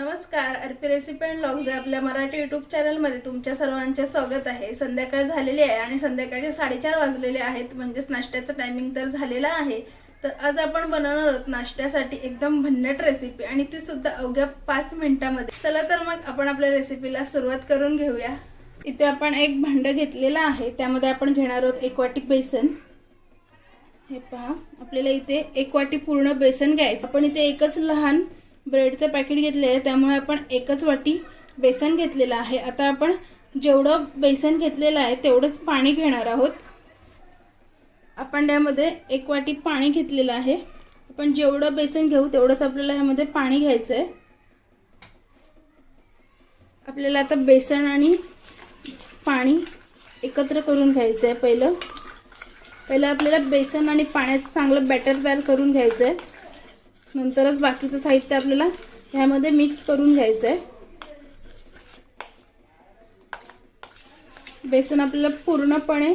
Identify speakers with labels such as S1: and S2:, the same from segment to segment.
S1: नमस्कार Arpi recipe and logs आपल्या Marathi YouTube चॅनलमध्ये तुमच्या सर्वांचे स्वागत आहे. संध्याकाळ झालेली आहे आणि संध्याकाळचे साडेचार वाजलेले आहेत म्हणजेच नाश्त्याचं टायमिंग तर झालेला आहे. तर आज आपण बनवणार आहोत नाश्त्यासाठी एकदम भन्नट रेसिपी आणि ती सुद्धा अवघ्या पाच मिनिटामध्ये. चला तर मग आपण आपल्या रेसिपीला सुरुवात करून घेऊया. इथे आपण एक भांड घेतलेलं आहे त्यामध्ये आपण घेणार आहोत एक वाटी बेसन. हे पहा आपल्याला इथे एक वाटी पूर्ण बेसन घ्यायचं. आपण इथे एकच लहान ब्रेडचं पॅकेट घेतले आहे त्यामुळे आपण एकच वाटी बेसन घेतलेलं आहे. आता आपण जेवढं बेसन घेतलेलं आहे तेवढंच पाणी घेणार आहोत. आपण त्यामध्ये एक वाटी पाणी घेतलेलं आहे. आपण जेवढं बेसन घेऊ तेवढंच आपल्याला यामध्ये पाणी घ्यायचं आहे. आपल्याला आता बेसन आणि पाणी एकत्र करून घ्यायचं आहे पहिलं. पहिलं आपल्याला बेसन आणि पाण्याचं चांगलं बॅटर तयार करून घ्यायचं आहे नंतरच बाकीचं साहित्य आपल्याला ह्यामध्ये मिक्स करून घ्यायचं आहे बेसन आपल्याला पूर्णपणे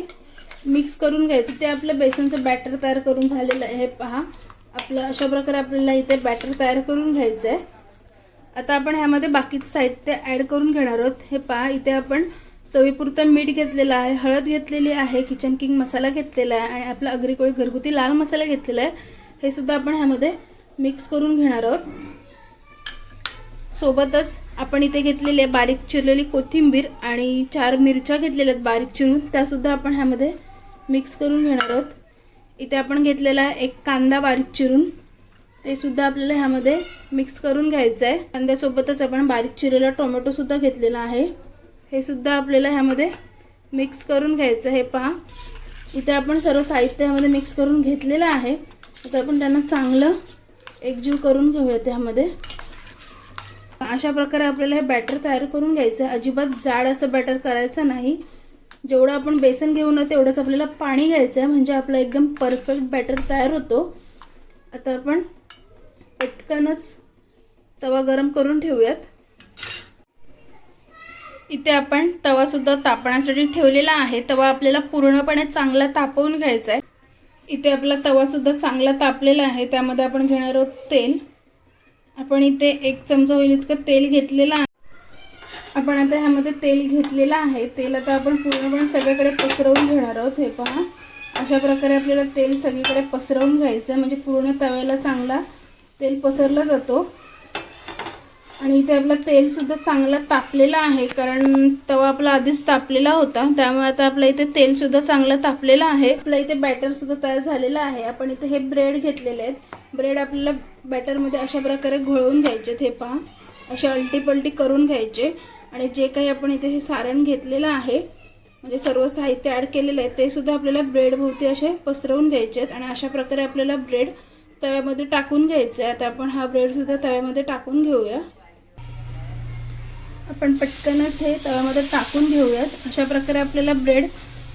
S1: मिक्स करून घ्यायचं. ते आपलं बेसनचं बॅटर तयार करून झालेलं आहे हे पहा. आपलं अशा प्रकारे आपल्याला इथे बॅटर तयार करून घ्यायचं आहे आता आपण ह्यामध्ये बाकीचं साहित्य ॲड करून घेणार आहोत. हे पहा इथे आपण चवीपुरतं मीठ घेतलेलं आहे हळद घेतलेली आहे किचन किंग मसाला घेतलेला आहे आणि आपला अग्रिकोळी घरगुती लाल मसाला घेतलेला आहे. हे सुद्धा आपण ह्यामध्ये मिक्स करून घेणार आहोत. सोबतच आपण इथे घेतलेले बारीक चिरलेली कोथिंबीर आणि चार मिरच्या घेतलेल्या आहेत बारीक चिरून त्यासुद्धा आपण ह्यामध्ये मिक्स करून घेणार आहोत. इथे आपण घेतलेला आहे एक कांदा बारीक चिरून ते सुद्धा आपल्याला ह्यामध्ये मिक्स करून घ्यायचं आहे कांद्यासोबतच आपण बारीक चिरलेला टोमॅटोसुद्धा घेतलेला आहे. हे सुद्धा आपल्याला ह्यामध्ये मिक्स करून घ्यायचं हे पहा. इथे आपण सर्व साहित्य ह्यामध्ये मिक्स करून घेतलेलं आहे. आता आपण त्यांना चांगलं एकजीव करून घेऊया त्यामध्ये. अशा प्रकारे आपल्याला हे बॅटर तयार करून घ्यायचं. आहे अजिबात जाड असं बॅटर करायचं नाही. जेवढं आपण बेसन घेऊ ना तेवढंच आपल्याला पाणी घ्यायचं आहे. म्हणजे आपलं एकदम परफेक्ट बॅटर तयार होतो. आता आपण पटकनच तवा गरम करून ठेवूयात. इथे आपण तवा सुद्धा तापण्यासाठी ठेवलेला आहे. तवा आपल्याला पूर्णपणे चांगला तापवून घ्यायचा आहे. इथे आपला तवासुद्धा चांगला तापलेला आहे त्यामध्ये आपण घेणार आहोत तेल. आपण इथे एक चमचा होईल इतकं तेल घेतलेलं आहे. आपण आता ह्यामध्ये तेल घेतलेलं आहे. तेल आता आपण पूर्णपणे सगळीकडे पसरवून घेणार आहोत हे पहा. अशा प्रकारे आपल्याला तेल सगळीकडे पसरवून घ्यायचं आहे. म्हणजे पूर्ण तव्याला चांगला तेल पसरला जातो. आणि इथे आपला तेल सुद्धा चांगला तापलेला आहे कारण तवा आपला आधीच तापलेला होता त्यामुळे आता आपल्या इथे तेल सुद्धा चांगलं तापलेलं आहे. आपल्या इथे बॅटर सुद्धा तयार झालेलं आहे. आपण इथे हे ब्रेड घेतलेले आहेत. ब्रेड आपल्याला बॅटरमध्ये अशा प्रकारे घोळवून घ्यायचे हे पहा असे अल्टीपल्टी करून घ्यायचे. आणि जे काही आपण इथे हे सारण घेतलेलं आहे म्हणजे सर्व साहित्य ॲड केलेलं आहे ते सुद्धा आपल्याला ब्रेडभोवती असे पसरवून घ्यायचे आहेत. आणि अशा प्रकारे आपल्याला ब्रेड तव्यामध्ये टाकून घ्यायचं आहे. आता आपण हा ब्रेडसुद्धा तव्यामध्ये टाकून घेऊया. आपण पटकनच हे तव्यामध्ये टाकून घेऊयात. अशा प्रकारे आपल्याला ब्रेड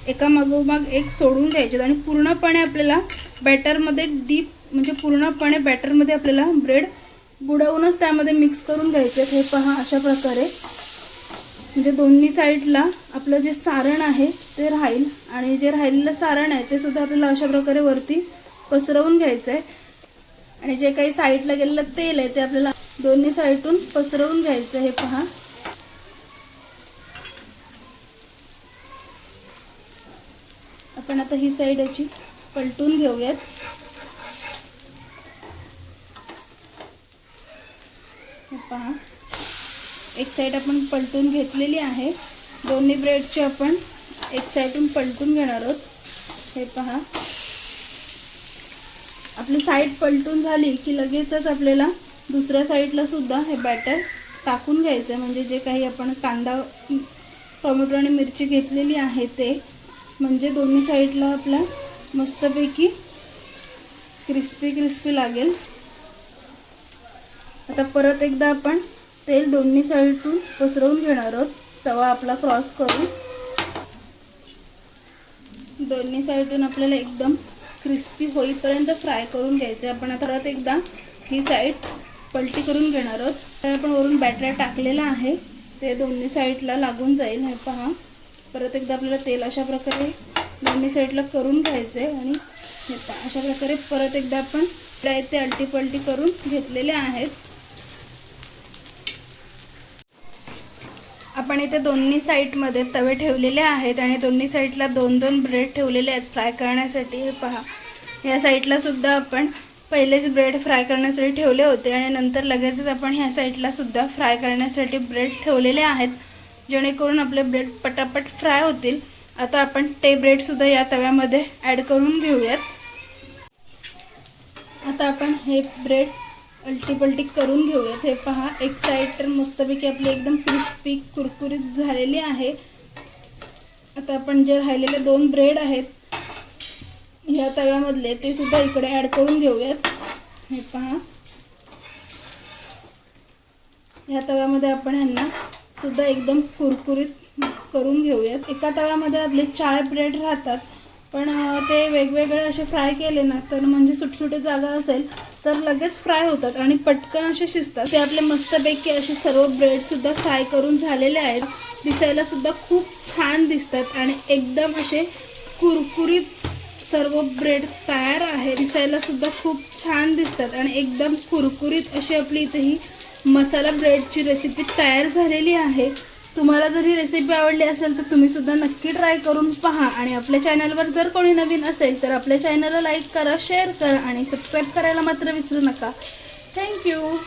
S1: एका मागोमाग एक सोडून घ्यायचे आणि पूर्णपणे आपल्याला बॅटरमध्ये डीप म्हणजे पूर्णपणे बॅटरमध्ये आपल्याला ब्रेड बुडवूनच त्यामध्ये मिक्स करून घ्यायचे हे पहा अशा प्रकारे. म्हणजे दोन्ही साईडला आपलं जे सारण आहे ते राहील आणि जे राहिलेलं सारण आहे ते सुद्धा आपल्याला अशा प्रकारे वरती पसरवून घ्यायचं आहे आणि जे काही साईडला गेलेलं तेल आहे ते आपल्याला दोन्ही साईडून पसरवून घ्यायचं हे पहा. आपण आता ही साईड याची पलटून घेऊयात. हे पहा. एक साईड आपण पलटून घेतलेली आहे. दोन्ही ब्रेडची आपण एक साईडून पलटून घेणार आहोत. हे पहा. आपली साईड पलटून झाली की लगेचच आपल्याला दुसऱ्या साईडला सुद्धा हे बॅटर टाकून घ्यायचं आहे. म्हणजे जे काही आपण कांदा टोमॅटो आणि मिरची घेतलेली आहे ते म्हणजे दोन्ही साईडला आपला मस्तपैकी क्रिस्पी क्रिस्पी लागेल. आता परत एकदा आपण तेल दोन्ही साईडतून पसरवून घेणार आहोत. तवा आपला क्रॉस करून दोन्ही साईडून आपल्याला एकदम क्रिस्पी होईपर्यंत फ्राय करून घ्यायचे. आपण परत एकदा ही साईड पलटी करून घेणार आहोत. तर आपण वरून बॅटर टाकलेला आहे. ते दोन्ही साईडला लागून जाईल. हे पहा. परत एकदा आपल्याला तेल अशा प्रकारे दोन्ही साईडला करून घ्यायचं आहे आणि अशा प्रकारे परत एकदा आपण ते अलटी पलटी करून घेतलेले आहेत. आपण इथे दोन्ही साईडमध्ये तवे ठेवलेले आहेत आणि दोन्ही साईडला दोन दोन ब्रेड ठेवलेले आहेत फ्राय करण्यासाठी. हे पहा. या साईडला सुद्धा आपण पहिलेच ब्रेड फ्राय करण्यासाठी ठेवले होते आणि नंतर लगेचच आपण ह्या साईडला सुद्धा फ्राय करण्यासाठी ब्रेड ठेवलेले आहेत. जेणेकरून आपले ब्रेड पटापट फ्राय होतील. आता आपण ते ब्रेडसुद्धा या तव्यामध्ये ॲड करून घेऊयात. आता आपण हे ब्रेड अलटी पलटी करून घेऊयात. हे पहा एक साईड तर मस्तपैकी आपली एकदम क्रिस्पी कुरकुरीत झालेली आहे. आता आपण जे राहिलेले दोन ब्रेड आहेत ह्या तव्यामधले ते सुद्धा इकडे ॲड करून घेऊयात. हे पहा. ह्या तव्यामध्ये आपण ह्यांना सुद्धा एकदम कुरकुरीत करून घेऊयात. एका तव्यामध्ये आपले चार ब्रेड राहतात. पण ते वेगवेगळे असे फ्राय केले ना तर म्हणजे सुटसुटे जागा असेल तर लगेच फ्राय होतात आणि पटकन असे शिजतात. ते आपले मस्तपैकी असे सर्व ब्रेडसुद्धा फ्राय करून झालेले आहेत. दिसायला सुद्धा खूप छान दिसतात आणि एकदम असे कुरकुरीत सर्व ब्रेड तयार आहे. दिसायला सुद्धा खूप छान दिसतात आणि एकदम कुरकुरीत अशी आपली इथे ही मसाला ब्रेडची रेसिपी तयार झालेली आहे. तुम्हाला जर ही रेसिपी आवडली असेल तर तुम्ही सुद्धा नक्की ट्राय करून पहा. आणि आपल्या चॅनलवर जर कोणी नवीन असेल तर आपल्या चॅनलला लाईक करा शेअर करा आणि सबस्क्राईब करायला मात्र विसरू नका. थँक्यू